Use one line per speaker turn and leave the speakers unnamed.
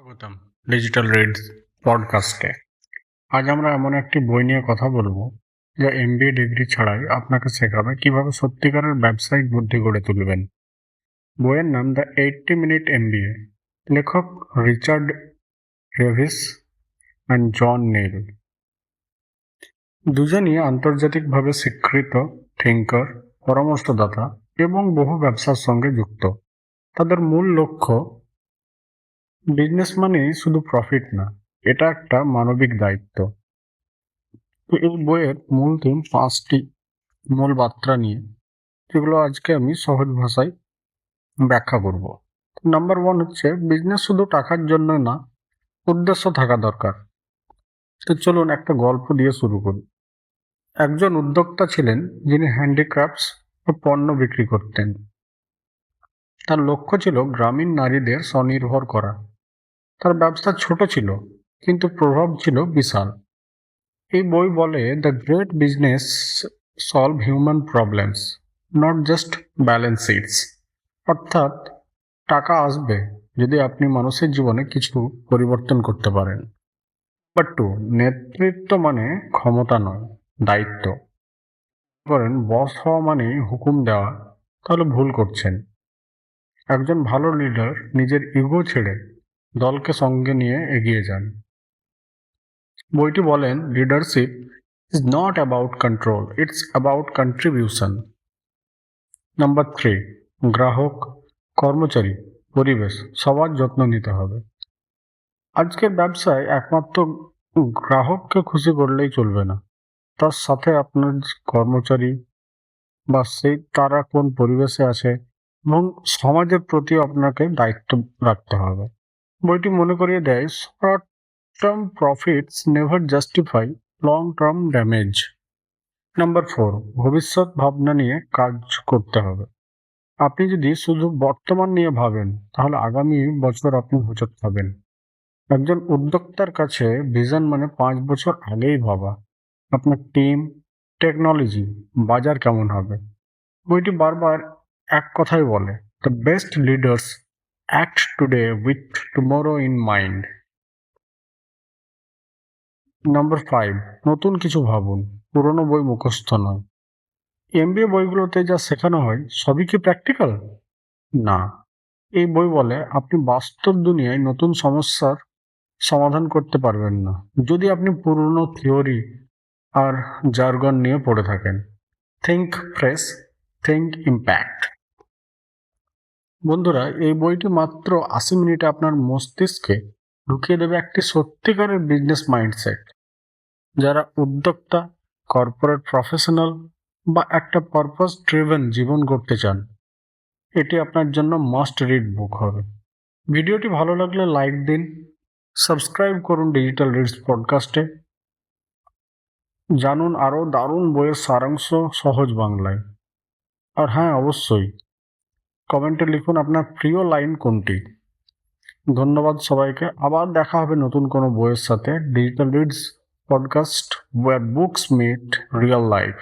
স্বাগতম digital reads পডকাস্টে আজ আমরা এমন একটি বই নিয়ে কথা বলব, যা এমবিএ ডিগ্রি ছাড়াই আপনাকে শেখাবে কীভাবে সত্যিকারের ব্যবসায়িক বুদ্ধি গড়ে তুলবেন। বইয়ের নাম দ্য এইটটি মিনিট এমবিএ লেখক Richard Revis and John Nell দুজনই আন্তর্জাতিকভাবে স্বীকৃত থিঙ্কার পরামর্শদাতা এবং বহু ব্যবসার সঙ্গে যুক্ত। তাদের মূল লক্ষ্য বিজনেস মানেই শুধু প্রফিট না, এটা একটা মানবিক দায়িত্ব। তো এই বইয়ের মূল থিম পাঁচটি মূল বার্তা নিয়ে, যেগুলো আজকে আমি সহজ ভাষায় ব্যাখ্যা করব। নাম্বার ওয়ান হচ্ছে বিজনেস শুধু টাকার জন্য না, উদ্দেশ্য থাকা দরকার। তো চলুন একটা গল্প দিয়ে শুরু করি। একজন উদ্যোক্তা ছিলেন যিনি হ্যান্ডিক্রাফটস ও পণ্য বিক্রি করতেন। তার লক্ষ্য ছিল গ্রামীণ নারীদের স্বনির্ভর করা। তার ব্যবসা ছোট ছিল, কিন্তু প্রভাব ছিল বিশাল। এই বই বলে the great business solve human problems not just balance sheets অর্থাৎ, টাকা আসবে যদি আপনি মানুষের জীবনে কিছু পরিবর্তন করতে পারেন। বাট টু নেতৃত্ব মানে ক্ষমতা নয়, দায়িত্ব। করেন বস হওয়া মানে হুকুম দেওয়া, তাহলে ভুল করছেন। একজন ভালো লিডার নিজের ইগো ছেড়ে দলকে সঙ্গে নিয়ে এগিয়ে যান। বইটি বলেন leadership is not about control it's about contribution number three গ্রাহক কর্মচারী, পরিবেশ, সবার যত্ন নিতে হবে। আজকের ব্যবসায় একমাত্র গ্রাহককে খুশি করলেই চলবে না। তার সাথে আপনার কর্মচারী বা সেই তারা কোন পরিবেশে আছে এবং সমাজের প্রতি আপনাকে দায়িত্ব রাখতে হবে। বইটি মনে করিয়ে দেয় short term profits never justify long term damage number four ভবিষ্যৎ ভাবনা নিয়ে কাজ করতে হবে। আপনি যদি শুধু বর্তমান নিয়ে ভাবেন, তাহলে আগামী বছর আপনি হোঁচট খাবেন একজন উদ্যোক্তার কাছে ভিশন মানে পাঁচ বছর আগেই ভাবা। আপনার টিম টেকনোলজি বাজার কেমন হবে? বইটি বারবার এক কথাই বলে the best leaders act today with tomorrow in mind number five নতুন কিছু ভাবুন, পুরনো বই মুখস্থ নয়। এমবিএ বইগুলোতে যা শেখানো হয়, সবই কি প্র্যাকটিক্যাল না। এই বই বলে আপনি বাস্তব দুনিয়ায় নতুন সমস্যার সমাধান করতে পারবেন না, যদি আপনি পুরনো থিওরি আর জার্গন নিয়ে পড়ে থাকেন। থিঙ্ক ফ্রেশ থিঙ্ক ইম্প্যাক্ট বন্ধুরা, এই বইটি মাত্র আশি মিনিটে আপনার মস্তিষ্কে ঢুকিয়ে দেবে একটি সত্যিকারের বিজনেস মাইন্ডসেট যারা উদ্যোক্তা কর্পোরেট প্রফেশনাল বা একটা পারপাস ড্রিভেন জীবন গড়তে চান, এটি আপনার জন্য মাস্ট রিড বুক হবে। ভিডিওটি ভালো লাগলে লাইক দিন সাবস্ক্রাইব করুন ডিজিটাল রিডস পডকাস্টে জানুন আরও দারুণ বইয়ের সারাংশ সহজ বাংলায়। আর হ্যাঁ অবশ্যই কমেন্টে লিখুন আপনার প্রিয় লাইন কোনটি। ধন্যবাদ সবাইকে। আবার দেখা হবে নতুন কোনো বইয়ের সাথে। Digital reads podcast where books meet real life